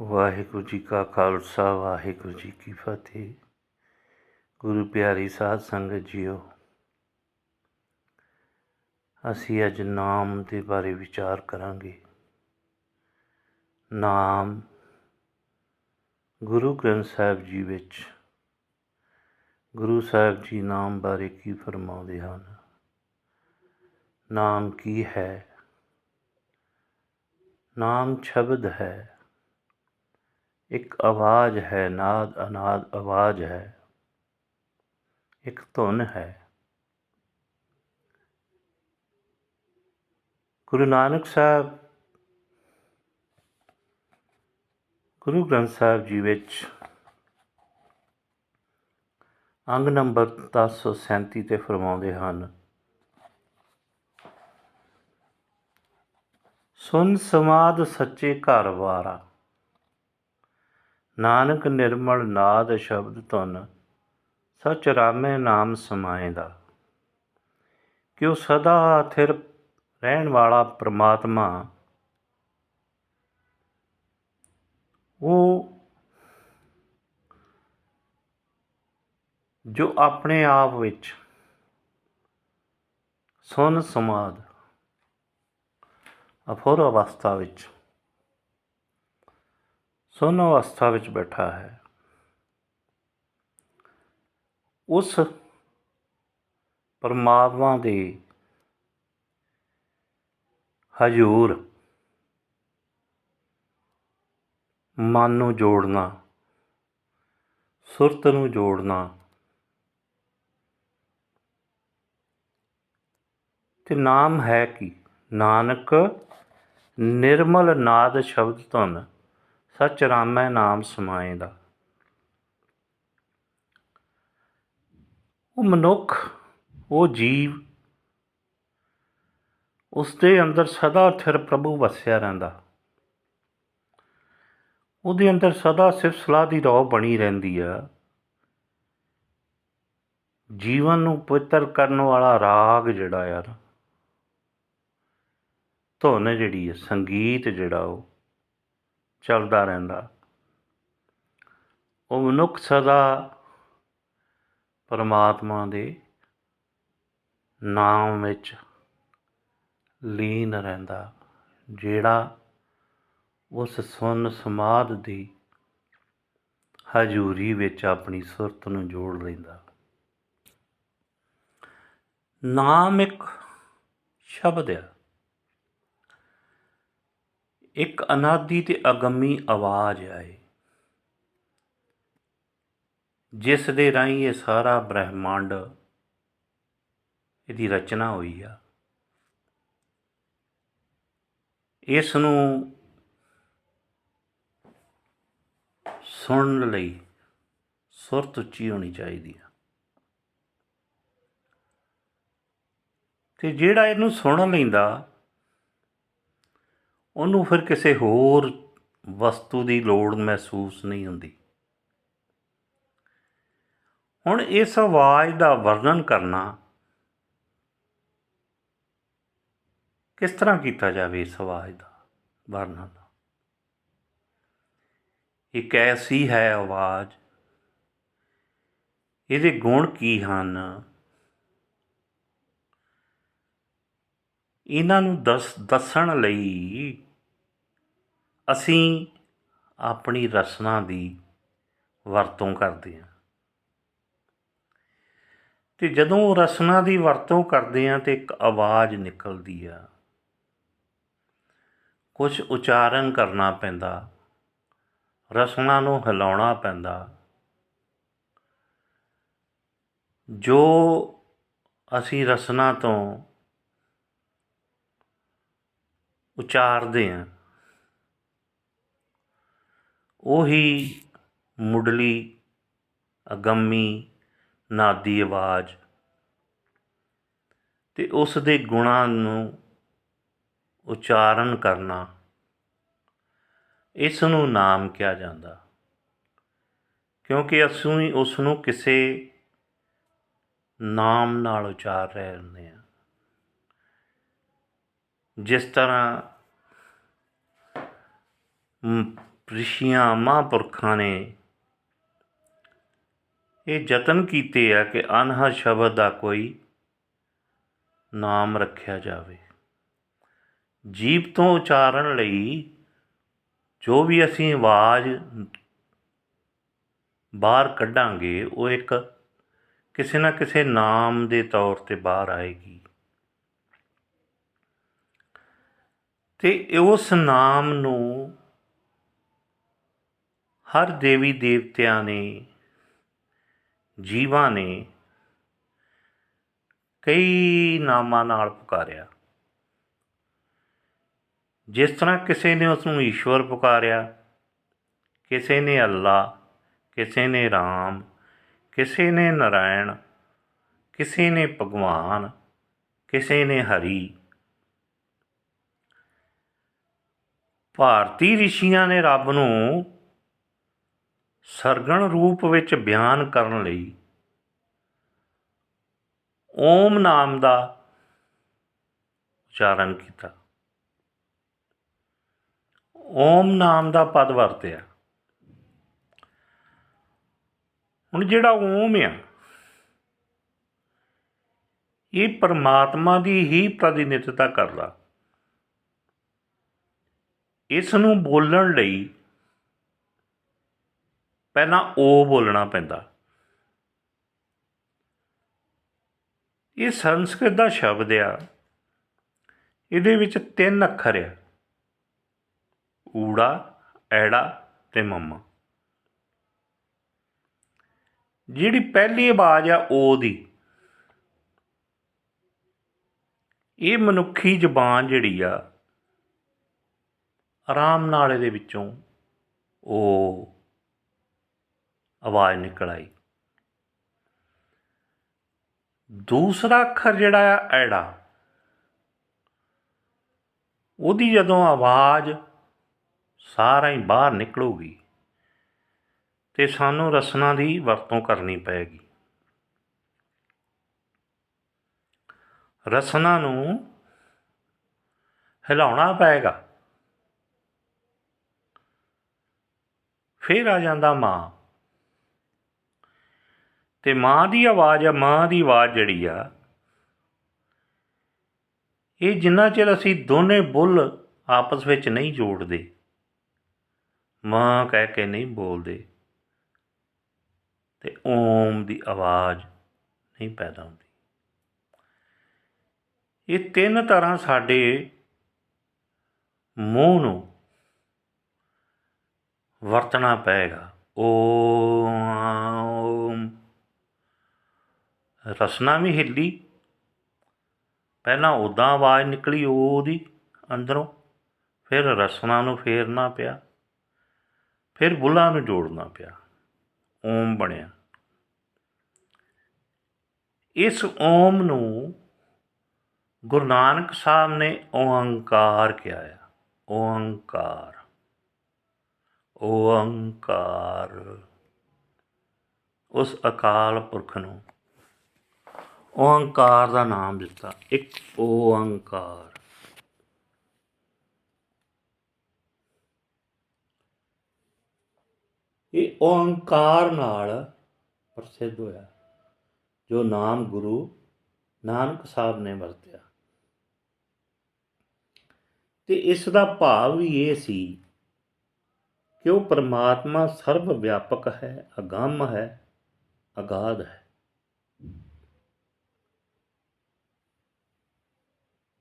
ਵਾਹਿਗੁਰੂ ਜੀ ਕਾ ਖਾਲਸਾ, ਵਾਹਿਗੁਰੂ ਜੀ ਕੀ ਫਤਿਹ। ਗੁਰੂ ਪਿਆਰੀ ਸਾਧ ਸੰਗਤ ਜੀਓ, ਅਸੀਂ ਅੱਜ ਨਾਮ ਦੇ ਬਾਰੇ ਵਿਚਾਰ ਕਰਾਂਗੇ। ਨਾਮ ਗੁਰੂ ਗ੍ਰੰਥ ਸਾਹਿਬ ਜੀ ਵਿੱਚ। ਗੁਰੂ ਸਾਹਿਬ ਜੀ ਨਾਮ ਬਾਰੇ ਕੀ ਫਰਮਾਉਂਦੇ ਹਨ? ਨਾਮ ਕੀ ਹੈ? ਨਾਮ ਸ਼ਬਦ ਹੈ। ਇੱਕ ਆਵਾਜ਼ ਹੈ, ਨਾਦ ਅਨਾਦ ਆਵਾਜ਼ ਹੈ, ਇੱਕ ਧੁਨ ਹੈ। ਗੁਰੂ ਨਾਨਕ ਸਾਹਿਬ, ਗੁਰੂ ਗ੍ਰੰਥ ਸਾਹਿਬ ਜੀ ਵਿੱਚ ਅੰਗ ਨੰਬਰ 1037 ਤੇ ਫਰਮਾਉਂਦੇ ਹਨ, ਸੁਨ ਸਮਾਦ ਸੱਚੇ ਘਰ ਵਾਰਾ। ਨਾਨਕ ਨਿਰਮਲ ਨਾਦ ਸ਼ਬਦ ਧੁਨ, ਸਚ ਰਾਮੇ ਨਾਮ ਸਮਾਏ ਸਮਾਏਦਾ। ਕਿਉ ਸਦਾ ਥਿਰ ਰਹਿਣ ਵਾਲਾ ਪ੍ਰਮਾਤਮਾ, ਉਹ ਜੋ ਆਪਣੇ ਆਪ ਵਿੱਚ ਸੁਨ ਸਮਾਦ ਅਫੋਰ ਅਵਸਥਾ ਵਿੱਚ ਸੁਨ ਅਵਸਥਾ ਵਿੱਚ ਬੈਠਾ ਹੈ। ਉਸ ਪਰਮਾਤਮਾ ਦੇ ਹਜੂਰ ਮਨ ਨੂੰ ਜੋੜਨਾ, ਸੁਰਤ ਨੂੰ ਜੋੜਨਾ ਤੇ ਨਾਮ ਹੈ ਕੀ? ਨਾਨਕ ਨਿਰਮਲ ਨਾਦ ਸ਼ਬਦ ਧੁਨ। ਸਚ ਰਾਮੈ ਨਾਮ ਸਮਾਏ ਦਾ। ਉਹ ਮਨੁੱਖ, ਉਹ ਜੀਵ ਉਸ ਦੇ ਅੰਦਰ ਸਦਾ ਥਿਰ ਪ੍ਰਭੂ ਵਸਿਆ ਰਹਿੰਦਾ। ਉਹਦੇ ਅੰਦਰ ਸਦਾ ਸਿਰਫ ਸਲਾਹ ਦੀ ਰੌ ਬਣੀ ਰਹਿੰਦੀ ਆ। ਜੀਵਨ ਨੂੰ ਪਵਿੱਤਰ ਕਰਨ ਵਾਲਾ ਰਾਗ ਜਿਹੜਾ ਯਾਰ, ਧੁਨ ਜਿਹੜੀ ਹੈ ਸੰਗੀਤ ਜਿਹੜਾ ਉਹ ਚੱਲਦਾ ਰਹਿੰਦਾ। ਉਹ ਮਨੁੱਖ ਸਦਾ ਪਰਮਾਤਮਾ ਦੇ ਨਾਮ ਵਿੱਚ ਲੀਨ ਰਹਿੰਦਾ, ਜਿਹੜਾ ਉਸ ਸੁਨ ਸਮਾਦ ਦੀ ਹਜੂਰੀ ਵਿੱਚ ਆਪਣੀ ਸੁਰਤ ਨੂੰ ਜੋੜ ਲੈਂਦਾ। ਨਾਮ ਇੱਕ ਸ਼ਬਦ ਹੈ ਇੱਕ ਅਨਾਦੀ ਤੇ ਅਗੰਮੀ ਆਵਾਜ਼ ਆਏ। ਜਿਸ ਦੇ ਰਾਹੀਂ ਇਹ ਸਾਰਾ ਬ੍ਰਹਿਮੰਡ ਇਹਦੀ ਰਚਨਾ ਹੋਈ ਆ। ਇਸ ਨੂੰ ਸੁਣਨ ਲਈ ਸੁਰਤ ਉੱਚੀ ਹੋਣੀ ਚਾਹੀਦੀ ਆ। ਤੇ ਜਿਹੜਾ ਇਹਨੂੰ ਸੁਣ ਲੈਂਦਾ ਉਹਨੂੰ ਫਿਰ ਕਿਸੇ ਹੋਰ ਵਸਤੂ ਦੀ ਲੋੜ ਮਹਿਸੂਸ ਨਹੀਂ ਹੁੰਦੀ। ਹੁਣ ਇਸ ਆਵਾਜ਼ ਦਾ ਵਰਣਨ ਕਰਨਾ ਕਿਸ ਤਰ੍ਹਾਂ ਕੀਤਾ ਜਾਵੇ ਇਸ ਆਵਾਜ਼ ਦਾ ਵਰਣਨ? ਇੱਕ ਐਸੀ ਹੈ ਆਵਾਜ਼, ਇਹਦੇ ਗੁਣ ਕੀ ਹਨ? ਇਹਨਾਂ ਨੂੰ ਦੱਸ ਦੱਸਣ ਲਈ ਅਸੀਂ ਆਪਣੀ ਰਸਨਾ ਦੀ ਵਰਤੋਂ ਕਰਦੇ ਹਾਂ। ਤੇ ਜਦੋਂ ਰਸਨਾ ਦੀ ਵਰਤੋਂ ਕਰਦੇ ਹਾਂ ਤੇ ਇੱਕ ਆਵਾਜ਼ ਨਿਕਲਦੀ ਆ। ਕੁਝ ਉਚਾਰਨ ਕਰਨਾ ਪੈਂਦਾ, ਰਸਨਾ ਨੂੰ ਹਿਲਾਉਣਾ ਪੈਂਦਾ। ਜੋ ਅਸੀਂ ਰਸਨਾ ਤੋਂ ਉਚਾਰਦੇ ਹਾਂ ਉਹੀ ਮੁੱਢਲੀ, ਅਗੰਮੀ, ਨਾਦੀ ਆਵਾਜ਼। ਅਤੇ ਉਸ ਦੇ ਗੁਣਾਂ ਨੂੰ ਉਚਾਰਨ ਕਰਨਾ, ਇਸ ਨੂੰ ਨਾਮ ਕਿਹਾ ਜਾਂਦਾ। ਕਿਉਂਕਿ ਅਸੀਂ ਉਸ ਨੂੰ ਕਿਸੇ ਨਾਮ ਨਾਲ ਉਚਾਰ ਰਹੇ ਹੁੰਦੇ ਹਾਂ। ਜਿਸ ਤਰ੍ਹਾਂ ਰਿਸ਼ੀਆਂ ਮਹਾਂਪੁਰਖਾਂ ਨੇ ਇਹ ਯਤਨ ਕੀਤੇ ਆ ਕਿ ਅਨਹਦ ਸ਼ਬਦ ਦਾ ਕੋਈ ਨਾਮ ਰੱਖਿਆ ਜਾਵੇ। ਜੀਭ ਤੋਂ ਉਚਾਰਨ ਲਈ ਜੋ ਵੀ ਅਸੀਂ ਆਵਾਜ਼ ਬਾਹਰ ਕੱਢਾਂਗੇ, ਉਹ ਇੱਕ ਕਿਸੇ ਨਾ ਕਿਸੇ ਨਾਮ ਦੇ ਤੌਰ ਤੇ ਬਾਹਰ ਆਏਗੀ। ਤੇ ਉਸ ਨਾਮ ਨੂੰ ਹਰ ਦੇਵੀ ਦੇਵਤਿਆਂ ਨੇ, ਜੀਵਾਂ ਨੇ ਕਈ ਨਾਮਾਂ ਨਾਲ ਪੁਕਾਰਿਆ। ਜਿਸ ਤਰ੍ਹਾਂ ਕਿਸੇ ਨੇ ਉਸ ਨੂੰ ਈਸ਼ਵਰ ਪੁਕਾਰਿਆ, ਕਿਸੇ ਨੇ ਅੱਲਾ ਕਿਸੇ ਨੇ ਰਾਮ, ਕਿਸੇ ਨੇ ਨਰਾਇਣ, ਕਿਸੇ ਨੇ ਭਗਵਾਨ, ਕਿਸੇ ਨੇ ਹਰੀ। ਭਾਰਤੀ ਰਿਸ਼ੀਆਂ ਨੇ ਰੱਬ ਨੂੰ ਸਰਗਣ ਰੂਪ ਵਿੱਚ ਬਿਆਨ ਕਰਨ ਲਈ ਓਮ ਨਾਮ ਦਾ ਉਚਾਰਨ ਕੀਤਾ। ਓਮ ਨਾਮ ਦਾ ਪਦ ਵਰਤਿਆ। ਹੁਣ ਜਿਹੜਾ ਓਮ ਆ, ਇਹ ਪਰਮਾਤਮਾ ਦੀ ਹੀ ਪ੍ਰਤੀਨਿਧਤਾ ਕਰਦਾ। ਇਸ ਨੂੰ ਬੋਲਣ ਲਈ ਪਹਿਲਾਂ ਓ ਬੋਲਣਾ ਪੈਂਦਾ। ਇਹ ਸੰਸਕ੍ਰਿਤ ਦਾ ਸ਼ਬਦ ਆ। ਇਹਦੇ ਵਿੱਚ ਤਿੰਨ ਅੱਖਰ ਆ। ਊੜਾ, ਐੜਾ ਤੇ ਮੰਮਾ। ਜਿਹੜੀ ਪਹਿਲੀ ਆਵਾਜ਼ ਆ ਓ ਦੀ ਇਹ ਮਨੁੱਖੀ ਜ਼ਬਾਨ ਜਿਹੜੀ ਆ, ਆਰਾਮ ਨਾਲ ਇਹਦੇ ਵਿੱਚੋਂ ਉਹ ਆਵਾਜ਼ ਨਿਕਲ ਆਈ। ਦੂਸਰਾ ਅੱਖਰ ਜਿਹੜਾ ਆ, ਐੜਾ। ਉਹਦੀ ਜਦੋਂ ਆਵਾਜ਼ ਸਾਰਾ ਹੀ ਬਾਹਰ ਨਿਕਲੂਗੀ ਤੇ ਸਾਨੂੰ ਰਸਨਾ ਦੀ ਵਰਤੋਂ ਕਰਨੀ ਪਏਗੀ। ਰਸਨਾ ਨੂੰ ਹਿਲਾਉਣਾ ਪਏਗਾ। ਫਿਰ ਆ ਜਾਂਦਾ ਮਾਂ। ਅਤੇ ਮਾਂ ਦੀ ਆਵਾਜ਼ ਆ, ਮਾਂ ਦੀ ਆਵਾਜ਼ ਜਿਹੜੀ ਆ, ਇਹ ਜਿੰਨਾ ਚਿਰ ਅਸੀਂ ਦੋਨੇ ਬੁੱਲ ਆਪਸ ਵਿੱਚ ਨਹੀਂ ਜੋੜਦੇ, ਮਾਂ ਕਹਿ ਕੇ ਨਹੀਂ ਬੋਲਦੇ, ਤੇ ਓਮ ਦੀ ਆਵਾਜ਼ ਨਹੀਂ ਪੈਦਾ ਹੁੰਦੀ। ਇਹ ਤਿੰਨ ਤਰ੍ਹਾਂ ਸਾਡੇ ਮੂੰਹ ਨੂੰ ਵਰਤਣਾ ਪਏਗਾ। ਓਮ ਰਸਨਾ ਵੀ ਹਿੱਲੀ। ਪਹਿਲਾਂ ਉਦਾਂ ਆਵਾਜ਼ ਨਿਕਲੀ ਉਹਦੀ ਅੰਦਰੋਂ, ਫਿਰ ਰਸਨਾ ਨੂੰ ਫੇਰਨਾ ਪਿਆ, ਫਿਰ ਬੁੱਲਾਂ ਨੂੰ ਜੋੜਨਾ ਪਿਆ। ਓਮ ਬਣਿਆ। ਇਸ ਓਮ ਨੂੰ ਗੁਰੂ ਨਾਨਕ ਸਾਹਿਬ ਨੇ ਓੰਕਾਰ ਕਿਹਾ ਹੈ ਓੰਕਾਰ। ਓੰਕਾਰ। ਉਸ ਅਕਾਲ ਪੁਰਖ ਨੂੰ ਓੰਕਾਰ ਦਾ ਨਾਮ ਦਿੱਤਾ। ਇੱਕ ਓੰਕਾਰ। ਇਹ ਓੰਕਾਰ ਨਾਲ ਪ੍ਰਸਿੱਧ ਹੋਇਆ, ਜੋ ਨਾਮ ਗੁਰੂ ਨਾਨਕ ਸਾਹਿਬ ਨੇ ਵਰਤਿਆ। ਤੇ ਇਸ ਦਾ ਭਾਵ ਵੀ ਇਹ ਸੀ ਕਿ ਉਹ ਪਰਮਾਤਮਾ ਸਰਵ ਵਿਆਪਕ ਹੈ, ਅਗੰਮ ਹੈ, ਅਗਾਧ ਹੈ।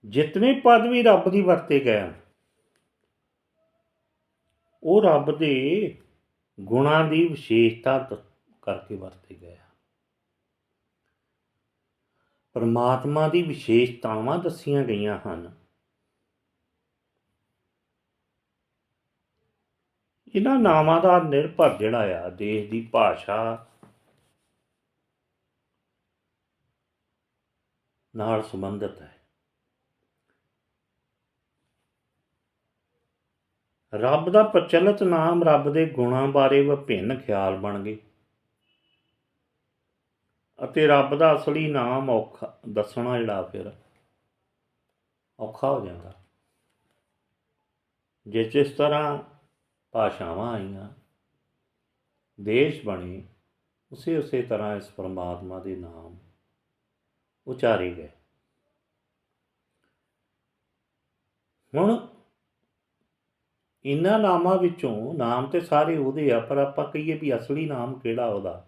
ਜਿਤਨੇ ਪਦ ਵੀ ਰੱਬ ਦੀ ਵਰਤੇ ਗਏ ਹਨ, ਉਹ ਰੱਬ ਦੇ ਗੁਣਾਂ ਦੀ ਵਿਸ਼ੇਸ਼ਤਾ ਕਰਕੇ ਵਰਤੇ ਗਏ ਆ ਪਰਮਾਤਮਾ ਦੀ ਵਿਸ਼ੇਸ਼ਤਾਵਾਂ ਦੱਸੀਆਂ ਗਈਆਂ ਹਨ। ਇਹਨਾਂ ਨਾਵਾਂ ਦਾ ਨਿਰਭਰ ਜਿਹੜਾ ਆ ਦੇਸ਼ ਦੀ ਭਾਸ਼ਾ ਨਾਲ ਸੰਬੰਧਿਤ ਹੈ। ਰੱਬ ਦਾ ਪ੍ਰਚਲਿਤ ਨਾਮ ਰੱਬ ਦੇ ਗੁਣਾਂ ਬਾਰੇ ਵਿਭਿੰਨ ਖਿਆਲ ਬਣ ਗਏ। ਅਤੇ ਰੱਬ ਦਾ ਅਸਲੀ ਨਾਮ ਔਖਾ, ਦੱਸਣਾ ਜਿਹੜਾ ਫਿਰ ਔਖਾ ਹੋ ਜਾਂਦਾ। ਜੇ ਜਿਸ ਤਰ੍ਹਾਂ ਭਾਸ਼ਾਵਾਂ ਆਈਆਂ, ਦੇਸ਼ ਬਣੇ, ਉਸੇ ਉਸੇ ਤਰ੍ਹਾਂ ਇਸ ਪਰਮਾਤਮਾ ਦੇ ਨਾਮ ਉਚਾਰੇ ਗਏ। ਹੁਣ ਇਹਨਾਂ ਨਾਮਾਂ ਵਿੱਚੋਂ ਨਾਮ ਤੇ ਸਾਰੇ ਉਹਦੇ ਆ, ਪਰ ਆਪਾਂ ਕਹੀਏ ਵੀ ਅਸਲੀ ਨਾਮ ਕਿਹੜਾ ਉਹਦਾ?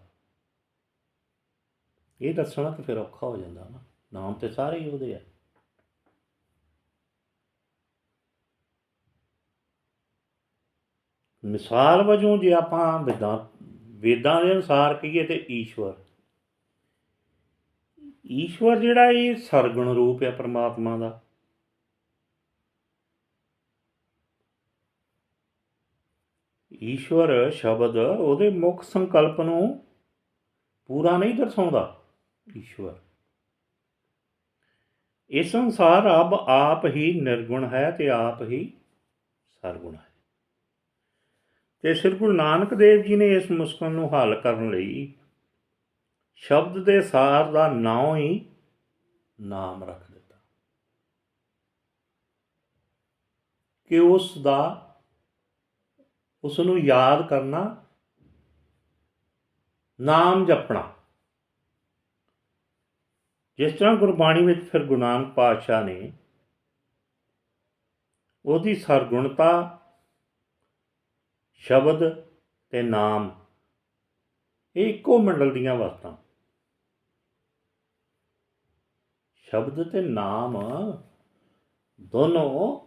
ਇਹ ਦੱਸਣਾ ਤਾਂ ਫਿਰ ਔਖਾ ਹੋ ਜਾਂਦਾ ਨਾ। ਨਾਮ ਤੇ ਸਾਰੇ ਹੀ ਉਹਦੇ ਆ। ਮਿਸਾਲ ਵਜੋਂ ਜੇ ਆਪਾਂ ਵੇਦਾਂ ਵੇਦਾਂ ਦੇ ਅਨੁਸਾਰ ਕਹੀਏ ਤੇ ਈਸ਼ਵਰ। ਈਸ਼ਵਰ ਜਿਹੜਾ ਇਹ ਸਰਗੁਣ ਰੂਪ ਹੈ ਪਰਮਾਤਮਾ ਦਾ। ਈਸ਼ਵਰ ਸ਼ਬਦ ਉਹਦੇ ਮੁੱਖ ਸੰਕਲਪ ਨੂੰ ਪੂਰਾ ਨਹੀਂ ਦਰਸਾਉਂਦਾ, ਈਸ਼ਵਰ। ਇਸ ਸੰਸਾਰ ਅਬ ਆਪ ਹੀ ਨਿਰਗੁਣ ਹੈ ਤੇ ਆਪ ਹੀ ਸਰਗੁਣ ਹੈ। ਤੇ ਸ੍ਰੀ ਗੁਰੂ ਨਾਨਕ ਦੇਵ ਜੀ ਨੇ ਇਸ ਮੁਸ਼ਕਲ ਨੂੰ ਹੱਲ ਕਰਨ ਲਈ ਸ਼ਬਦ ਦੇ ਸਾਰ ਦਾ ਨਾਂ ਹੀ ਨਾਮ ਰੱਖ ਦਿੱਤਾ। ਕਿ ਉਸ ਦਾ ਉਸ ਨੂੰ ਯਾਦ ਕਰਨਾ, ਨਾਮ ਜਪਣਾ। ਜਿਸ ਤਰ੍ਹਾਂ ਗੁਰਬਾਣੀ ਵਿੱਚ ਫਿਰ ਗੁਰੂ ਨਾਨਕ ਪਾਤਸ਼ਾਹ ਨੇ ਉਹਦੀ ਸਰਗੁਣਤਾ, ਸ਼ਬਦ ਤੇ ਨਾਮ, ਇਹ ਇੱਕੋ ਮੰਡਲ ਦੀਆਂ ਵਸਤਾਂ। ਸ਼ਬਦ ਤੇ ਨਾਮ ਦੋਨੋਂ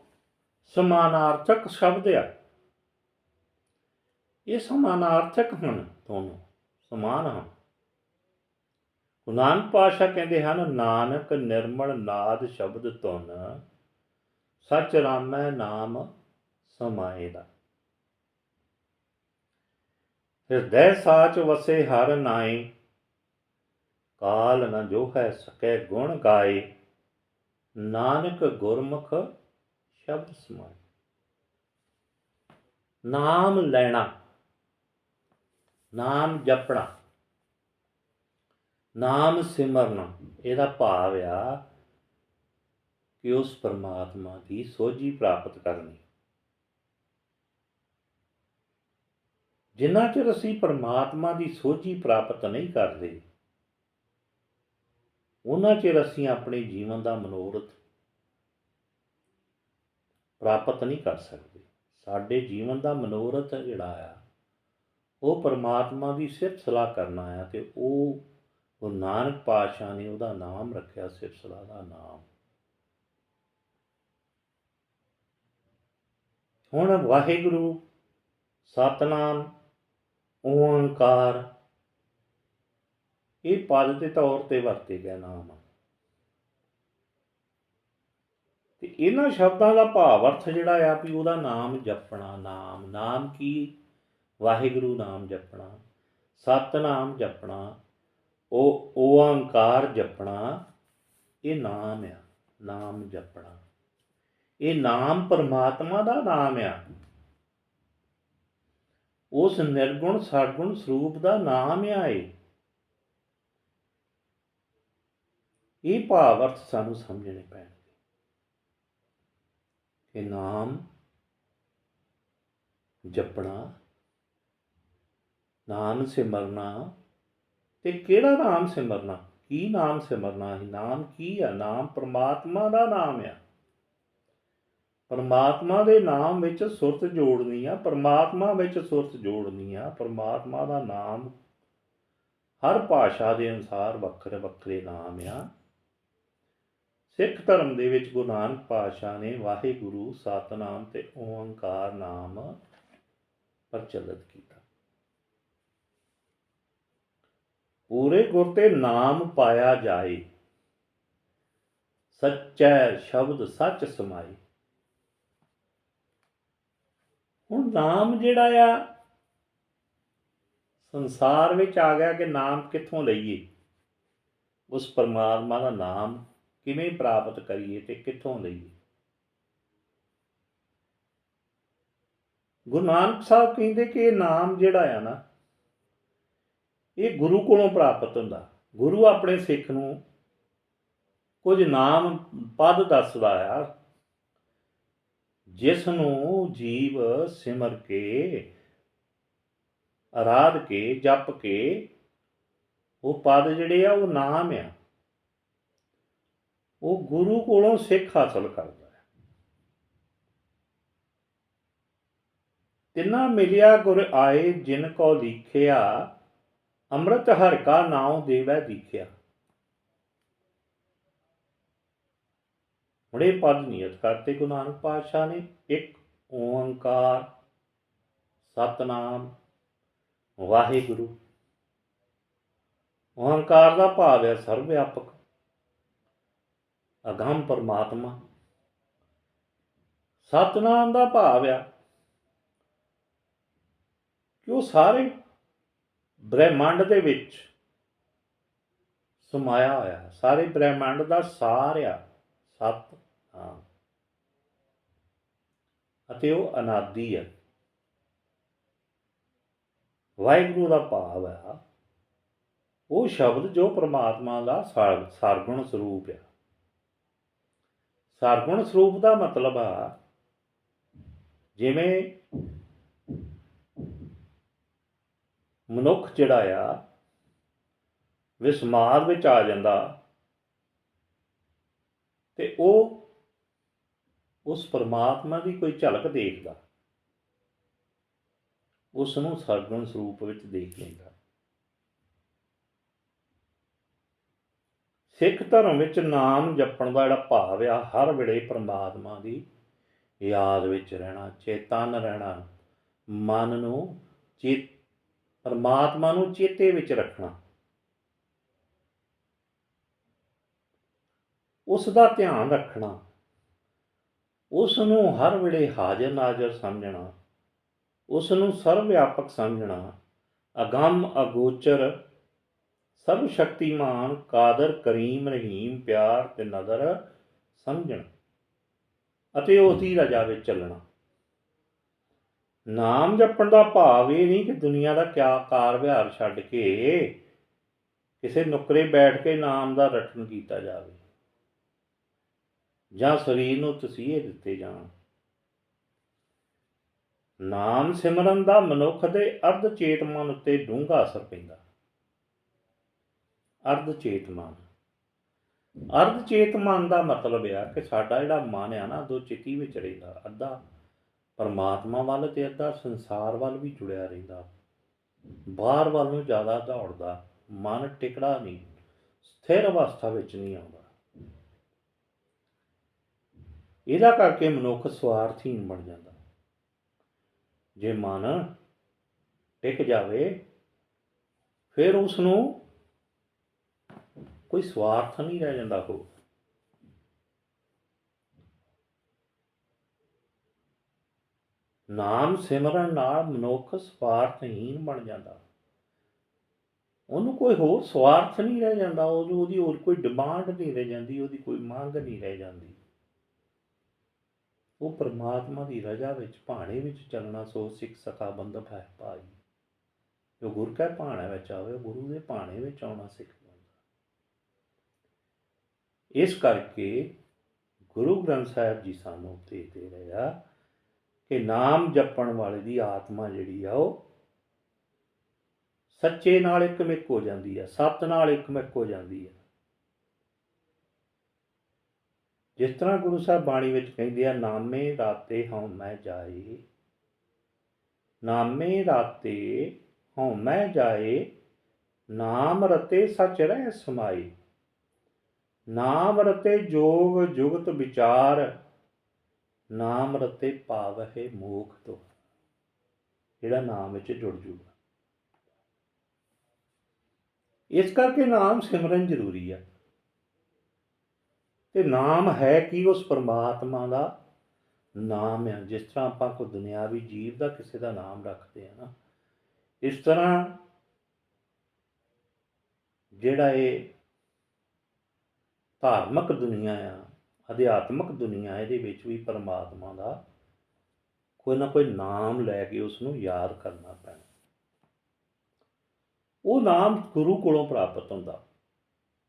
ਸਮਾਨਾਰਥਕ ਸ਼ਬਦ ਆ। ਇਹ ਸਮਾਨਾਰਥਕ ਹਨ ਦੋਨੋਂ, ਸਮਾਨ ਹਨ। ਗੁਰੂ ਨਾਨਕ ਪਾਤਸ਼ਾਹ ਕਹਿੰਦੇ ਹਨ, ਨਾਨਕ ਨਿਰਮਲ ਨਾਦ ਸ਼ਬਦ ਧੁਨ, ਸਚ ਰਾਮੈ ਨਾਮ ਸਮਾਏ ਦਾ। ਹਿਰਦੈ ਸਾਚ ਵਸੇ ਹਰ ਨਾਏ ਕਾਲ ਨ ਜੋ ਹੈ ਸਕੈ ਗੁਣ ਗਾਏ, ਨਾਨਕ ਗੁਰਮੁਖ ਸ਼ਬਦ ਸਮਾਏ। ਨਾਮ ਲੈਣਾ ਨਾਮ ਜਪਣਾ। ਨਾਮ ਸਿਮਰਨਾ। ਇਹਦਾ ਭਾਵ ਆ ਕਿ ਉਸ ਪਰਮਾਤਮਾ ਦੀ ਸੋਝੀ ਪ੍ਰਾਪਤ ਕਰਨੀ। ਜਿੰਨਾ ਚਿਰ ਅਸੀਂ ਪਰਮਾਤਮਾ ਦੀ ਸੋਝੀ ਪ੍ਰਾਪਤ ਨਹੀਂ ਕਰਦੇ ਉਹਨਾਂ ਚਿਰ ਅਸੀਂ ਆਪਣੇ ਜੀਵਨ ਦਾ ਮਨੋਰਥ ਪ੍ਰਾਪਤ ਨਹੀਂ ਕਰ ਸਕਦੇ। ਸਾਡੇ ਜੀਵਨ ਦਾ ਮਨੋਰਥ ਜਿਹੜਾ ਆ ਉਹ ਪਰਮਾਤਮਾ ਦੀ ਸਿਫਤ ਸਲਾਹ ਕਰਨਾ ਆ ਤੇ ਉਹ ਗੁਰੂ ਨਾਨਕ ਪਾਤਸ਼ਾਹ ਨੇ ਉਹਦਾ ਨਾਮ ਰੱਖਿਆ, ਸਿਫਤ ਸਲਾਹ ਦਾ ਨਾਮ। ਹੁਣ ਵਾਹਿਗੁਰੂ, ਸਤਨਾਮ, ਓੰਕਾਰ, ਇਹ ਪਦ ਦੇ ਤੌਰ ਤੇ ਵਰਤੇ ਗਿਆ ਨਾਮ। ਆ ਤੇ ਇਹਨਾਂ ਸ਼ਬਦਾਂ ਦਾ ਭਾਵ ਅਰਥ ਜਿਹੜਾ ਆ ਵੀ ਉਹਦਾ ਨਾਮ ਜਪਣਾ, ਨਾਮ ਨਾਮ ਕੀ ਵਾਹਿਗੁਰੂ ਨਾਮ ਜਪਣਾ, ਸਤਨਾਮ ਜਪਣਾ ਉਹ ਓੰਕਾਰ ਜਪਣਾ, ਇਹ ਨਾਮ ਆ, ਨਾਮ ਜਪਣਾ। ਇਹ ਨਾਮ ਪਰਮਾਤਮਾ ਦਾ ਨਾਮ ਆ। ਉਸ ਨਿਰਗੁਣ ਸਗੁਣ ਸਰੂਪ ਦਾ ਨਾਮ ਆ ਇਹ। ਇਹ ਭਾਵ ਅਰਥ ਸਾਨੂੰ ਸਮਝਣੇ ਪੈਣਗੇ। ਇਹ ਨਾਮ ਜਪਣਾ ਨਾਮ ਸਿਮਰਨਾ। ਤੇ ਕਿਹੜਾ ਨਾਮ ਸਿਮਰਨਾ? ਕੀ ਨਾਮ ਸਿਮਰਨਾ ਹੈ ਨਾਮ ਕੀ ਆ? ਨਾਮ ਪ੍ਰਮਾਤਮਾ ਦਾ ਨਾਮ ਆ। ਪਰਮਾਤਮਾ ਦੇ ਨਾਮ ਵਿੱਚ ਸੁਰਤ ਜੋੜਨੀ ਆ। ਪਰਮਾਤਮਾ ਵਿੱਚ ਸੁਰਤ ਜੋੜਨੀ ਆ। ਪਰਮਾਤਮਾ ਦਾ ਨਾਮ ਹਰ ਭਾਸ਼ਾ ਦੇ ਅਨੁਸਾਰ ਵੱਖਰੇ ਵੱਖਰੇ ਨਾਮ ਆ। ਸਿੱਖ ਧਰਮ ਦੇ ਵਿੱਚ ਗੁਰੂ ਨਾਨਕ ਪਾਤਸ਼ਾਹ ਨੇ ਵਾਹਿਗੁਰੂ, ਸਤਨਾਮ ਤੇ ਓੰਕਾਰ ਨਾਮ ਪ੍ਰਚਲਿਤ ਕੀਤਾ। ਪੂਰੇ ਗੁਰ ਤੇ ਨਾਮ ਪਾਇਆ ਜਾਏ। ਸੱਚੈ ਸ਼ਬਦ ਸੱਚ ਸਮਾਈ ਹੁਣ ਨਾਮ ਜਿਹੜਾ ਆ, ਸੰਸਾਰ ਵਿੱਚ ਆ ਗਿਆ ਕਿ ਨਾਮ ਕਿੱਥੋਂ ਲਈਏ? ਉਸ ਪਰਮਾਤਮਾ ਦਾ ਨਾਮ ਕਿਵੇਂ ਪ੍ਰਾਪਤ ਕਰੀਏ ਤੇ ਕਿੱਥੋਂ ਲਈਏ? ਗੁਰੂ ਨਾਨਕ ਸਾਹਿਬ ਕਹਿੰਦੇ ਕਿ ਇਹ ਨਾਮ ਜਿਹੜਾ ਆ ਨਾ ਇਹ ਗੁਰੂ ਕੋਲੋਂ ਪ੍ਰਾਪਤ ਹੁੰਦਾ। ਗੁਰੂ ਆਪਣੇ ਸਿੱਖ ਨੂੰ ਕੁਝ ਨਾਮ ਪਦ ਦੱਸਦਾ ਆ। ਜਿਸ ਨੂੰ ਜੀਵ ਸਿਮਰ ਕੇ ਆਰਾਧ ਕੇ, ਜਪ ਕੇ, ਉਹ ਪਦ ਜਿਹੜੇ ਆ, ਉਹ ਨਾਮ ਆ। ਉਹ ਗੁਰੂ ਕੋਲੋਂ ਸਿੱਖ ਹਾਸਲ ਕਰਦਾ ਹੈ ਤਿੰਨਾ ਮਿਲਿਆ ਗੁਰ ਆਏ ਜਿਨ ਕੋ ਲਿਖਿਆ ਅੰਮ੍ਰਿਤ ਹਰਿ ਕਾ ਨਾਉ ਦੇਵੈ ਦੀਖਿਆ। ਹੁਣੇ ਪਦ ਨਿਯਤ ਕਰਤੇ ਗੁਰੂ ਨਾਨਕ ਪਾਤਸ਼ਾਹ ਨੇ, ਇੱਕ ਓੰਕਾਰ, ਸਤਨਾਮ, ਵਾਹਿਗੁਰੂ। ਓੰਕਾਰ ਦਾ ਭਾਵ ਹੈ ਸਰਵ ਵਿਆਪਕ ਅਗੰਮ ਪਰਮਾਤਮਾ। ਸਤਨਾਮ ਦਾ ਭਾਵ ਆ ਕਿ ਉਹ ਸਾਰੇ ਬ੍ਰਹਿਮੰਡ ਦੇ ਵਿੱਚ ਸਮਾਇਆ ਹੋਇਆ ਸਾਰੇ ਬ੍ਰਹਿਮੰਡ ਦਾ ਸਾਰ ਆ। ਸਤ ਹਾਂ ਅਤੇ ਉਹ ਅਨਾਦੀ ਹੈ ਵਾਹਿਗੁਰੂ ਦਾ ਭਾਵ ਹੈ ਉਹ ਸ਼ਬਦ ਜੋ ਪ੍ਰਮਾਤਮਾ ਦਾ ਸਾਰ- ਸਰਗੁਣ ਸਰੂਪ ਹੈ ਸਰਗੁਣ ਸਰੂਪ ਦਾ ਮਤਲਬ ਆ, ਜਿਵੇਂ ਮਨੁੱਖ ਜਿਹੜਾ ਆ ਵਿਸਮਾਦ ਵਿੱਚ ਆ ਜਾਂਦਾ ਤੇ ਉਹ ਉਸ ਪਰਮਾਤਮਾ ਦੀ ਕੋਈ ਝਲਕ ਦੇਖਦਾ ਉਸ ਨੂੰ ਸਰਗੁਣ ਸਰੂਪ ਵਿੱਚ ਦੇਖ ਲੈਂਦਾ। ਸਿੱਖ ਧਰਮ ਵਿੱਚ ਨਾਮ ਜਪਣ ਦਾ ਜਿਹੜਾ ਭਾਵ ਆ, ਹਰ ਵੇਲੇ ਪਰਮਾਤਮਾ ਦੀ ਯਾਦ ਵਿੱਚ ਰਹਿਣਾ, ਚੇਤਨ ਰਹਿਣਾ, ਮਨ ਨੂੰ ਚੇਤ ਪਰਮਾਤਮਾ ਨੂੰ ਚੇਤੇ ਵਿੱਚ ਰੱਖਣਾ। ਉਸ ਦਾ ਧਿਆਨ ਰੱਖਣਾ। ਉਸ ਨੂੰ ਹਰ ਵੇਲੇ ਹਾਜ਼ਰ ਨਾਜ਼ਰ ਸਮਝਣਾ। ਉਸ ਨੂੰ ਸਰਵ ਵਿਆਪਕ ਸਮਝਣਾ। ਅਗੰਮ ਅਗੋਚਰ ਸਭ ਸ਼ਕਤੀਮਾਨ ਕਾਦਰ ਕਰੀਮ ਰਹੀਮ ਪਿਆਰ ਤੇ ਨਦਰ ਸਮਝਣਾ ਅਤੇ ਉਸ ਦੀ ਰਜਾ ਵਿੱਚ ਚੱਲਣਾ। ਨਾਮ ਜਪਣ ਦਾ ਭਾਵ ਇਹ ਨਹੀਂ ਕਿ ਦੁਨੀਆ ਦਾ ਕਿਆ ਕਾਰ ਵਿਹਾਰ ਛੱਡ ਕੇ ਕਿਸੇ ਨੁਕਰੇ ਬੈਠ ਕੇ ਨਾਮ ਦਾ ਰਟਨ ਕੀਤਾ ਜਾਵੇ। ਜਾਂ ਸਰੀਰ ਨੂੰ ਤਸੀਹੇ ਦਿੱਤੇ ਜਾਣ। ਨਾਮ ਸਿਮਰਨ ਦਾ ਮਨੁੱਖ ਦੇ ਅਰਧ ਚੇਤ ਮਨ ਉੱਤੇ ਡੂੰਘਾ ਅਸਰ ਪੈਂਦਾ। ਅਰਧ ਚੇਤ ਮਨ ਅਰਧ ਚੇਤ ਮਨ ਦਾ ਮਤਲਬ ਆ ਕਿ ਸਾਡਾ ਜਿਹੜਾ ਮਨ ਆ ਨਾ, ਦੋ ਚਿੱਤੀ ਵਿੱਚ ਰਹਿੰਦਾ, ਅੱਧਾ ਪਰਮਾਤਮਾ ਵੱਲ ਤੇ ਅੱਧਾ ਸੰਸਾਰ ਵੱਲ ਵੀ ਜੁੜਿਆ ਰਹਿੰਦਾ। ਬਾਹਰ ਵੱਲ ਨੂੰ ਜ਼ਿਆਦਾ ਦੌੜਦਾ, ਮਨ ਟਿਕੜਾ ਨਹੀਂ, ਸਥਿਰ ਅਵਸਥਾ ਵਿੱਚ ਨਹੀਂ ਆਉਂਦਾ। ਇਹਦਾ ਕਰਕੇ ਮਨੁੱਖ ਸਵਾਰਥਹੀਨ ਬਣ ਜਾਂਦਾ। ਜੇ ਮਨ ਟਿਕ ਜਾਵੇ, ਫਿਰ ਉਸ ਨੂੰ ਕੋਈ ਸਵਾਰਥ ਨਹੀਂ ਰਹਿ ਜਾਂਦਾ ਕੋ ਨਾਮ ਸਿਮਰਨ ਨਾਲ ਮਨੁੱਖ ਸਵਾਰਥਹੀਨ ਬਣ ਜਾਂਦਾ। ਉਹਨੂੰ ਕੋਈ ਹੋਰ ਸਵਾਰਥ ਨਹੀਂ ਰਹਿ ਜਾਂਦਾ ਉਹਨੂੰ ਉਹਦੀ ਹੋਰ ਕੋਈ ਡਿਮਾਂਡ ਨਹੀਂ ਰਹਿ ਜਾਂਦੀ, ਉਹਦੀ ਕੋਈ ਮੰਗ ਨਹੀਂ ਰਹਿ ਜਾਂਦੀ। ਉਹ ਪਰਮਾਤਮਾ ਦੀ ਰਜ਼ਾ ਵਿੱਚ, ਭਾਣੇ ਵਿੱਚ ਚੱਲਣਾ ਸੋ ਸਿੱਖ ਸਖਾ ਬੰਧਪ ਹੈ ਭਾਈ। ਜੋ ਗੁਰ ਕੈ ਭਾਣੇ ਵਿੱਚ ਆਵੇ ਗੁਰੂ ਦੇ ਭਾਣੇ ਵਿੱਚ ਆਉਣਾ ਸਿੱਖ ਬੰਦਾ ਇਸ ਕਰਕੇ ਗੁਰੂ ਗ੍ਰੰਥ ਸਾਹਿਬ ਜੀ ਸਾਨੂੰ ਉਪਦੇਸ਼ ਦੇ ਰਿਹਾ ਕਿ ਨਾਮ ਜਪਣ ਵਾਲੇ ਦੀ ਆਤਮਾ ਜਿਹੜੀ ਆ ਉਹ ਸੱਚੇ ਨਾਲ ਇੱਕਮਿਕ ਹੋ ਜਾਂਦੀ ਆ, ਸਤ ਨਾਲ ਇੱਕਮਿਕ ਹੋ ਜਾਂਦੀ ਹੈ ਜਿਸ ਤਰ੍ਹਾਂ ਗੁਰੂ ਸਾਹਿਬ ਬਾਣੀ ਵਿੱਚ ਕਹਿੰਦੇ ਆ, ਨਾਮੇ ਰਾਤੇ ਹਉ ਮੈਂ ਜਾਏ, ਨਾਮੇ ਰਾਤੇ ਹਉ ਮੈਂ ਜਾਏ, ਨਾਮ ਰਤੇ ਸਚ ਰਹਿ ਸਮਾਈ ਨਾਮ ਰਤੇ ਜੋਗ ਜੁਗਤ ਵਿਚਾਰ ਨਾਮ ਰਤੇ ਹੈ ਮੋਖ ਤੋਂ। ਜਿਹੜਾ ਨਾਮ ਵਿੱਚ ਜੁੜ ਜੂਗਾ। ਇਸ ਕਰਕੇ ਨਾਮ ਸਿਮਰਨ ਜ਼ਰੂਰੀ ਆ। ਤੇ ਨਾਮ ਹੈ ਕਿ ਉਸ ਪਰਮਾਤਮਾ ਦਾ? ਨਾਮ ਹੈ ਜਿਸ ਤਰ੍ਹਾਂ ਆਪਾਂ ਕੋ ਦੁਨਿਆਵੀ ਜੀਵ ਦਾ ਕਿਸੇ ਦਾ ਨਾਮ ਰੱਖਦੇ ਆ ਨਾ। ਇਸ ਤਰ੍ਹਾਂ ਜਿਹੜਾ ਇਹ ਧਾਰਮਿਕ ਦੁਨੀਆ ਆ ਅਧਿਆਤਮਿਕ ਦੁਨੀਆ ਇਹਦੇ ਵਿੱਚ ਵੀ ਪਰਮਾਤਮਾ ਦਾ ਕੋਈ ਨਾ ਕੋਈ ਨਾਮ ਲੈ ਕੇ ਉਸ ਨੂੰ ਯਾਦ ਕਰਨਾ ਪੈਣਾ। ਉਹ ਨਾਮ ਗੁਰੂ ਕੋਲੋਂ ਪ੍ਰਾਪਤ ਹੁੰਦਾ।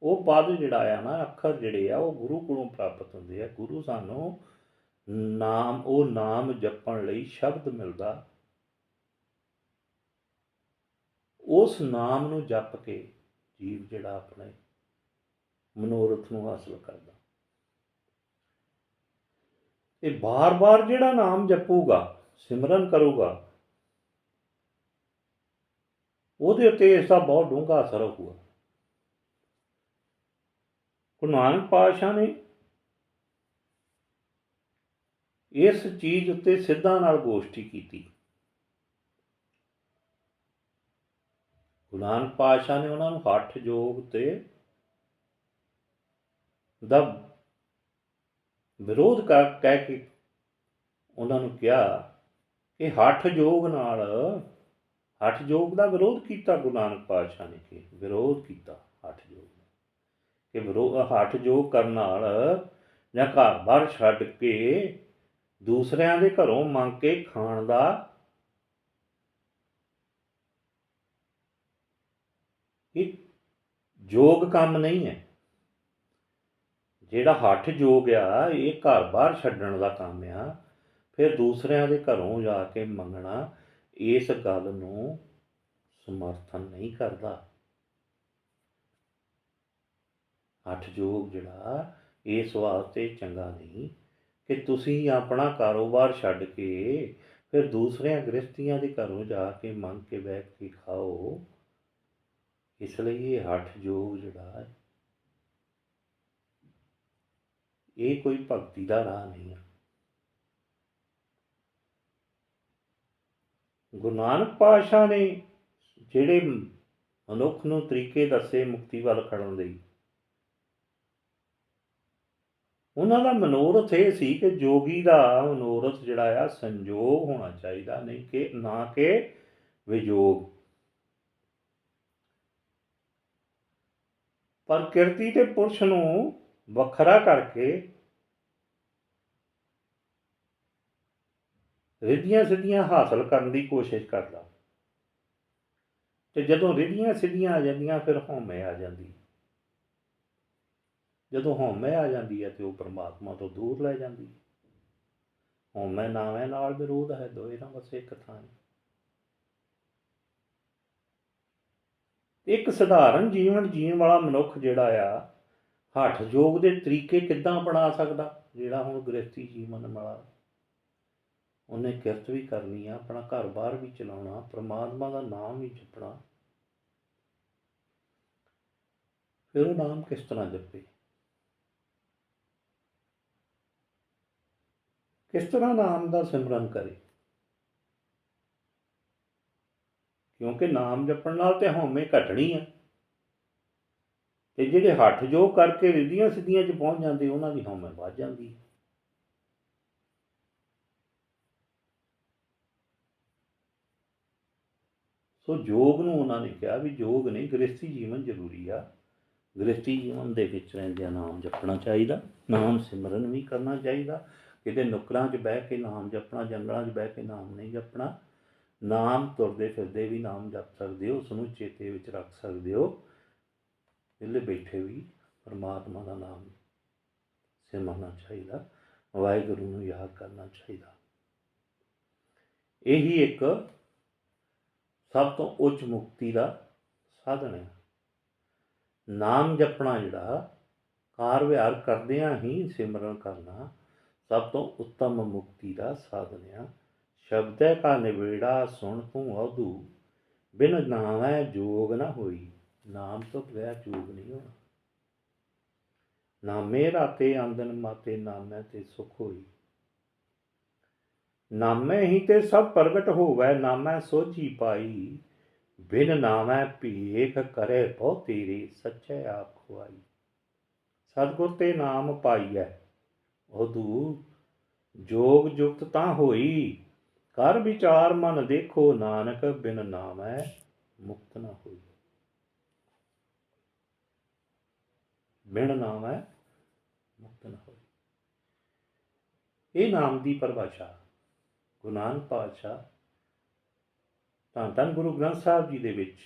ਉਹ ਪਦ ਜਿਹੜਾ ਆ ਨਾ, ਅੱਖਰ ਜਿਹੜੇ ਆ, ਉਹ ਗੁਰੂ ਕੋਲੋਂ ਪ੍ਰਾਪਤ ਹੁੰਦੇ ਆ। ਗੁਰੂ ਸਾਨੂੰ ਨਾਮ, ਉਹ ਨਾਮ ਜਪਣ ਲਈ ਸ਼ਬਦ ਮਿਲਦਾ। ਉਸ ਨਾਮ ਨੂੰ ਜਪ ਕੇ ਜੀਵ ਜਿਹੜਾ ਆਪਣੇ ਮਨੋਰਥ ਨੂੰ ਹਾਸਲ ਕਰਦਾ। ਇਹ ਬਾਰ-ਬਾਰ ਜਿਹੜਾ ਨਾਮ ਜਪੂਗਾ, ਸਿਮਰਨ ਕਰੂਗਾ, ਉਹਦੇ ਉੱਤੇ ਇਸ ਦਾ ਬਹੁਤ ਡੂੰਘਾ ਅਸਰ ਹੋਊਗਾ। ਗੁਰੂ ਨਾਨਕ ਪਾਤਸ਼ਾਹ ਨੇ ਇਸ ਚੀਜ਼ ਉੱਤੇ ਸਿੱਧਾਂ ਨਾਲ ਗੋਸ਼ਟੀ ਕੀਤੀ। ਗੁਰੂ ਨਾਨਕ ਪਾਤਸ਼ਾਹ ਨੇ ਉਹਨਾਂ ਨੂੰ ਹੱਠ ਯੋਗ ਤੇ ਦਾ ਵਿਰੋਧ ਕਰ, ਕਹਿ ਕੇ ਉਹਨਾਂ ਨੂੰ ਕਿਹਾ ਕਿ ਹੱਠ ਯੋਗ ਨਾਲ, ਹੱਠ ਯੋਗ ਦਾ ਵਿਰੋਧ ਕੀਤਾ ਗੁਰੂ ਨਾਨਕ ਪਾਤਸ਼ਾਹ ਨੇ ਕਿ ਵਿਰੋਧ ਕੀਤਾ ਹੱਠ ਯੋਗ ਕਿ ਵਿਰੋਧ ਹੱਠ ਯੋਗ ਕਰਨ ਨਾਲ ਜਾਂ ਘਰ ਬਾਹਰ ਛੱਡ ਕੇ ਦੂਸਰਿਆਂ ਦੇ ਘਰੋਂ ਮੰਗ ਕੇ ਖਾਣ ਦਾ ਇਹ ਯੋਗ ਕੰਮ ਨਹੀਂ ਹੈ। ਜਿਹੜਾ ਹੱਠ ਯੋਗ ਆ, ਇਹ ਘਰ ਬਾਹਰ ਛੱਡਣ ਦਾ ਕੰਮ ਆ, ਫਿਰ ਦੂਸਰਿਆਂ ਦੇ ਘਰੋਂ ਜਾ ਕੇ ਮੰਗਣਾ, ਇਸ ਗੱਲ ਨੂੰ ਸਮਰਥਨ ਨਹੀਂ ਕਰਦਾ। ਹੱਠ ਯੋਗ ਜਿਹੜਾ, ਇਸ ਵਾਸਤੇ ਚੰਗਾ ਨਹੀਂ ਕਿ ਤੁਸੀਂ ਆਪਣਾ ਕਾਰੋਬਾਰ ਛੱਡ ਕੇ ਫਿਰ ਦੂਸਰਿਆਂ ਗ੍ਰਸਤੀਆਂ ਦੇ ਘਰੋਂ ਜਾ ਕੇ ਮੰਗ ਕੇ ਬੈਠ ਕੇ ਖਾਓ। ਇਸ ਲਈ ਇਹ ਹੱਠ ਯੋਗ ਜਿਹੜਾ ਹੈ ਇਹ ਕੋਈ ਭਗਤੀ ਦਾ ਰਾਹ ਨਹੀਂ ਹੈ ਗੁਰੂ ਨਾਨਕ ਪਾਤਸ਼ਾਹ ਨੇ ਜਿਹੜੇ ਮਨੁੱਖ ਨੂੰ ਤਰੀਕੇ ਦੱਸੇ ਮੁਕਤੀ ਵੱਲ ਖੜਨ ਲਈ, ਉਹਨਾਂ ਦਾ ਮਨੋਰਥ ਇਹ ਸੀ ਕਿ ਜੋਗੀ ਦਾ ਮਨੋਰਥ ਜਿਹੜਾ ਆ ਸੰਜੋਗ ਹੋਣਾ ਚਾਹੀਦਾ, ਨਹੀਂ ਕਿ ਨਾ ਕਿ ਵਿਜੋਗ। ਪਰ ਕਿਰਤੀ ਤੇ ਪੁਰਸ਼ ਨੂੰ ਵੱਖਰਾ ਕਰਕੇ ਰਿੱਧੀਆਂ ਸਿੱਧੀਆਂ ਹਾਸਲ ਕਰਨ ਦੀ ਕੋਸ਼ਿਸ਼ ਕਰਦਾ। ਤੇ ਜਦੋਂ ਰਿੱਧੀਆਂ ਸਿੱਧੀਆਂ ਆ ਜਾਂਦੀਆਂ, ਫਿਰ ਹਉਮੈ ਆ ਜਾਂਦੀ। ਜਦੋਂ ਹਉਮੈ ਆ ਜਾਂਦੀ ਹੈ, ਤੇ ਉਹ ਪਰਮਾਤਮਾ ਤੋਂ ਦੂਰ ਲੈ ਜਾਂਦੀ ਹੈ। ਹਉਮੈ ਨਾਵੇਂ ਨਾਲ ਵਿਰੋਧ ਹੈ ਦੋਏ ਨਾ ਬਸ ਇੱਕ ਹੈ ਇੱਕ ਸਧਾਰਨ ਜੀਵਨ ਜੀਣ ਵਾਲਾ ਮਨੁੱਖ ਜਿਹੜਾ ਆ ਹੱਠ ਯੋਗ ਦੇ ਤਰੀਕੇ ਕਿੱਦਾਂ ਅਪਣਾ ਸਕਦਾ, ਜਿਹੜਾ ਹੁਣ ਗ੍ਰਸਤੀ ਜੀਵਨ ਵਾਲਾ ਉਹਨੇ ਕਿਰਤ ਵੀ ਕਰਨੀ ਆ, ਆਪਣਾ ਘਰ-ਬਾਰ ਵੀ ਚਲਾਉਣਾ, ਪ੍ਰਮਾਤਮਾ ਦਾ ਨਾਮ ਵੀ ਜਪਣਾ। ਫਿਰ ਉਹ ਨਾਮ ਕਿਸ ਤਰ੍ਹਾਂ ਜਪੇ? ਕਿਸ ਤਰ੍ਹਾਂ ਨਾਮ ਦਾ ਸਿਮਰਨ ਕਰੇ? ਕਿਉਂਕਿ ਨਾਮ ਜਪਣ ਨਾਲ ਤੇ ਹਉਮੈ ਘਟਣੀ ਆ। ਤੇ ਜਿਹੜੇ ਹੱਠ ਜੋ ਕਰਕੇ ਰਿੱਧੀਆਂ ਸਿੱਧੀਆਂ 'ਚ ਪਹੁੰਚ ਜਾਂਦੇ, ਉਹਨਾਂ ਦੀ ਹਉਮੈ ਵੱਧ ਜਾਂਦੀ ਹੈ। ਸੋ ਯੋਗ ਨੂੰ ਉਹਨਾਂ ਨੇ ਕਿਹਾ ਵੀ ਯੋਗ ਨਹੀਂ ਗ੍ਰਸਤੀ ਜੀਵਨ ਜ਼ਰੂਰੀ ਆ। ਗ੍ਰਸਤੀ ਜੀਵਨ ਦੇ ਵਿੱਚ ਰਹਿੰਦਿਆਂ ਨਾਮ ਜਪਣਾ ਚਾਹੀਦਾ, ਨਾਮ ਸਿਮਰਨ ਵੀ ਕਰਨਾ ਚਾਹੀਦਾ। ਕਿਤੇ ਨੁਕਰਾਂ 'ਚ ਬਹਿ ਕੇ ਨਾਮ ਜਪਣਾ, ਜੰਗਲਾਂ 'ਚ ਬਹਿ ਕੇ ਨਾਮ ਨਹੀਂ ਜਪਣਾ। ਨਾਮ ਤੁਰਦੇ ਫਿਰਦੇ ਵੀ ਨਾਮ ਜਪ ਸਕਦੇ ਹੋ ਉਸ ਨੂੰ ਚੇਤੇ ਵਿੱਚ ਰੱਖ ਸਕਦੇ ਹੋ। ਵਿਹਲੇ ਬੈਠੇ ਵੀ ਪਰਮਾਤਮਾ ਦਾ ਨਾਮ ਸਿਮਰਨਾ ਚਾਹੀਦਾ, ਵਾਹਿਗੁਰੂ ਨੂੰ ਯਾਦ ਕਰਨਾ ਚਾਹੀਦਾ। ਇਹੀ ਇੱਕ ਸਭ ਤੋਂ ਉੱਚ ਮੁਕਤੀ ਦਾ ਸਾਧਨ ਹੈ। ਨਾਮ ਜਪਣਾ ਜਿਹੜਾ, ਕਾਰ ਵਿਹਾਰ ਕਰਦਿਆਂ ਹੀ ਸਿਮਰਨ ਕਰਨਾ ਸਭ ਤੋਂ ਉੱਤਮ ਮੁਕਤੀ ਦਾ ਸਾਧਨ ਹੈ ਸ਼ਬਦੈ ਕਾ ਨਿਬੇੜਾ ਸੁਣ ਤੂੰ ਅਧੂ ਬਿਨ ਨਾਮੈ ਜੋਗ ਨਾ ਹੋਈ। ਨਾਮ ਤੋਂ ਬਗੈਰ ਜੋਗ ਨਹੀਂ ਹੋਣਾ। ਨਾਮੇ ਰਾਤੇ ਆਂਦਨ ਮਾਤੇ ਨਾਮੈ ਤੇ ਸੁਖ ਹੋਈ। ਨਾਮੇ ਹੀ ਤੇ ਸਭ ਪ੍ਰਗਟ ਹੋਵੈ ਨਾਮੈ ਸੋਝੀ ਪਾਈ। ਬਿਨ ਨਾਮੈ ਭੇਖ ਕਰੇ ਬਹੁ ਤੇਰੀ ਸੱਚੇ ਆਪ ਖੁਆਈ। ਸਤਿਗੁਰ ਤੇ ਨਾਮ ਪਾਈਐ ਉਹਦੂ ਜੋਗ ਜੁਗਤ ਤਾਂ ਹੋਈ ਕਰ ਵਿਚਾਰ ਮਨ ਦੇਖੋ ਨਾਨਕ, ਬਿਨ ਨਾਮੈ ਮੁਕਤ ਨਾ ਹੋਈ। ਬਿਨ ਨਾਮੈ ਮੁਕਤ ਨਾ ਹੋਈ ਇਹ ਨਾਮ ਦੀ ਪਰਿਭਾਸ਼ਾ, ਗੁਰੂ ਨਾਨਕ ਪਾਤਸ਼ਾਹ, ਤਾਂ ਧੰਨ ਗੁਰੂ ਗ੍ਰੰਥ ਸਾਹਿਬ ਜੀ ਦੇ ਵਿੱਚ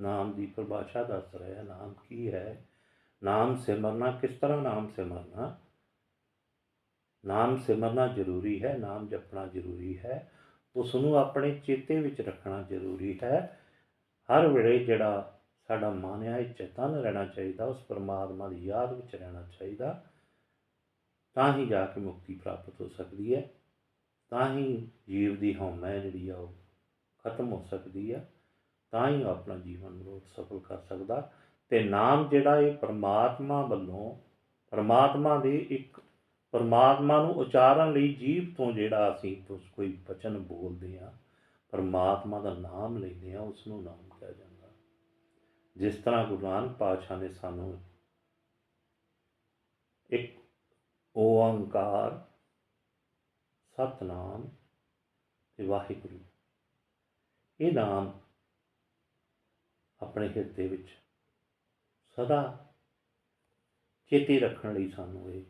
ਨਾਮ ਦੀ ਪਰਿਭਾਸ਼ਾ ਦੱਸ ਰਿਹਾ ਨਾਮ ਕੀ ਹੈ? ਨਾਮ ਸਿਮਰਨਾ ਕਿਸ ਤਰ੍ਹਾਂ ਨਾਮ ਸਿਮਰਨਾ ਨਾਮ ਸਿਮਰਨਾ ਜ਼ਰੂਰੀ ਹੈ, ਨਾਮ ਜਪਣਾ ਜ਼ਰੂਰੀ ਹੈ। ਉਸ ਨੂੰ ਆਪਣੇ ਚੇਤੇ ਵਿੱਚ ਰੱਖਣਾ ਜ਼ਰੂਰੀ ਹੈ। ਹਰ ਵੇਲੇ ਜਿਹੜਾ ਸਾਡਾ ਮਨ ਹੈ, ਇਹ ਚੇਤਨ ਰਹਿਣਾ ਚਾਹੀਦਾ, ਉਸ ਪਰਮਾਤਮਾ ਦੀ ਯਾਦ ਵਿੱਚ ਰਹਿਣਾ ਚਾਹੀਦਾ। ਤਾਂ ਹੀ ਜਾ ਕੇ ਮੁਕਤੀ ਪ੍ਰਾਪਤ ਹੋ ਸਕਦੀ ਹੈ। ਤਾਂ ਹੀ ਜੀਵ ਦੀ ਹਉਮੈ ਜਿਹੜੀ ਆ, ਉਹ ਖਤਮ ਹੋ ਸਕਦੀ ਆ। ਤਾਂ ਹੀ ਉਹ ਆਪਣਾ ਜੀਵਨ ਨੂੰ ਸਫਲ ਕਰ ਸਕਦਾ। ਤੇ ਨਾਮ ਜਿਹੜਾ ਇਹ ਪਰਮਾਤਮਾ ਵੱਲੋਂ, ਪਰਮਾਤਮਾ ਦੇ ਇੱਕ, ਪਰਮਾਤਮਾ ਨੂੰ ਉਚਾਰਨ ਲਈ ਜੀਵ ਤੋਂ ਜਿਹੜਾ ਅਸੀਂ ਕੋਈ ਬਚਨ ਬੋਲਦੇ ਆ ਪਰਮਾਤਮਾ ਦਾ ਨਾਮ ਲੈਂਦੇ ਆ ਉਸ ਨੂੰ ਨਾਮ ਕਿਹਾ ਜਾਂਦਾ ਜਿਸ ਤਰ੍ਹਾਂ ਗੁਰੂ ਨਾਨਕ ਪਾਤਸ਼ਾਹ ਨੇ ਸਾਨੂੰ ਇੱਕ ਓੰਕਾਰ ਸਤਨਾਮ ਤੇ ਵਾਹਿਗੁਰੂ ਇਹ ਨਾਮ ਆਪਣੇ ਹਿਰਦੇ ਵਿੱਚ ਸਦਾ ਚੇਤੇ ਰੱਖਣ ਲਈ ਸਾਨੂੰ ਇਹ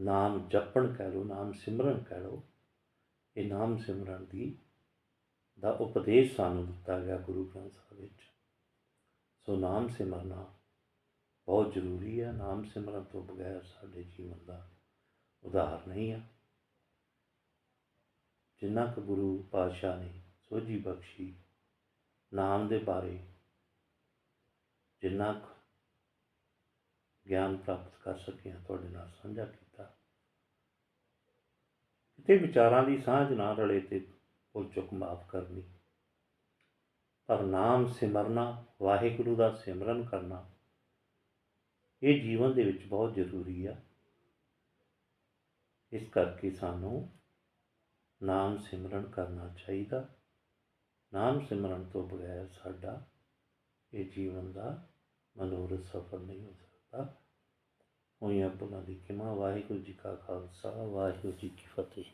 ਨਾਮ ਜਪਣ ਕਹਿ ਲਓ, ਨਾਮ ਸਿਮਰਨ ਕਹਿ ਲਓ, ਇਹ ਨਾਮ ਸਿਮਰਨ ਦੀ ਦਾ ਉਪਦੇਸ਼ ਸਾਨੂੰ ਦਿੱਤਾ ਗਿਆ ਗੁਰੂ ਗ੍ਰੰਥ ਸਾਹਿਬ ਵਿੱਚ। ਸੋ ਨਾਮ ਸਿਮਰਨਾ ਬਹੁਤ ਜ਼ਰੂਰੀ ਹੈ। ਨਾਮ ਸਿਮਰਨ ਤੋਂ ਬਗੈਰ ਸਾਡੇ ਜੀਵਨ ਦਾ ਉਧਾਰ ਨਹੀਂ ਆ। ਜਿੰਨਾ ਕੁ ਗੁਰੂ ਪਾਤਸ਼ਾਹ ਨੇ ਸੋਝੀ ਬਖਸ਼ੀ ਨਾਮ ਦੇ ਬਾਰੇ, ਜਿੰਨਾ ਕੁ ਗਿਆਨ ਪ੍ਰਾਪਤ ਕਰ ਸਕਿਆ, ਤੁਹਾਡੇ ਨਾਲ ਸਾਂਝਾ ਕੀਤਾ। ਕਿਤੇ ਵਿਚਾਰਾਂ ਦੀ ਸਾਂਝ ਨਾ ਰਲੇ ਤੇ ਭੁੱਲ ਚੁੱਕ ਮਾਫ ਕਰਨੀ। ਪਰ ਨਾਮ ਸਿਮਰਨਾ, ਵਾਹਿਗੁਰੂ ਦਾ ਸਿਮਰਨ ਕਰਨਾ, ਇਹ ਜੀਵਨ ਦੇ ਵਿੱਚ ਬਹੁਤ ਜ਼ਰੂਰੀ ਆ। ਇਸ ਕਰਕੇ ਸਾਨੂੰ ਨਾਮ ਸਿਮਰਨ ਕਰਨਾ ਚਾਹੀਦਾ। ਨਾਮ ਸਿਮਰਨ ਤੋਂ ਬਗੈਰ ਸਾਡਾ ਇਹ ਜੀਵਨ ਦਾ ਮਨੋਰਥ ਸਫਲ ਨਹੀਂ ਹੋ ਸਕਦਾ। ਹੋਈਆਂ ਭੁੱਲਾਂ ਦੀ ਕਿਮਾ, ਵਾਹਿਗੁਰੂ ਜੀ ਕਾ ਖਾਲਸਾ, ਵਾਹਿਗੁਰੂ ਜੀ ਕੀ ਫਤਿਹ।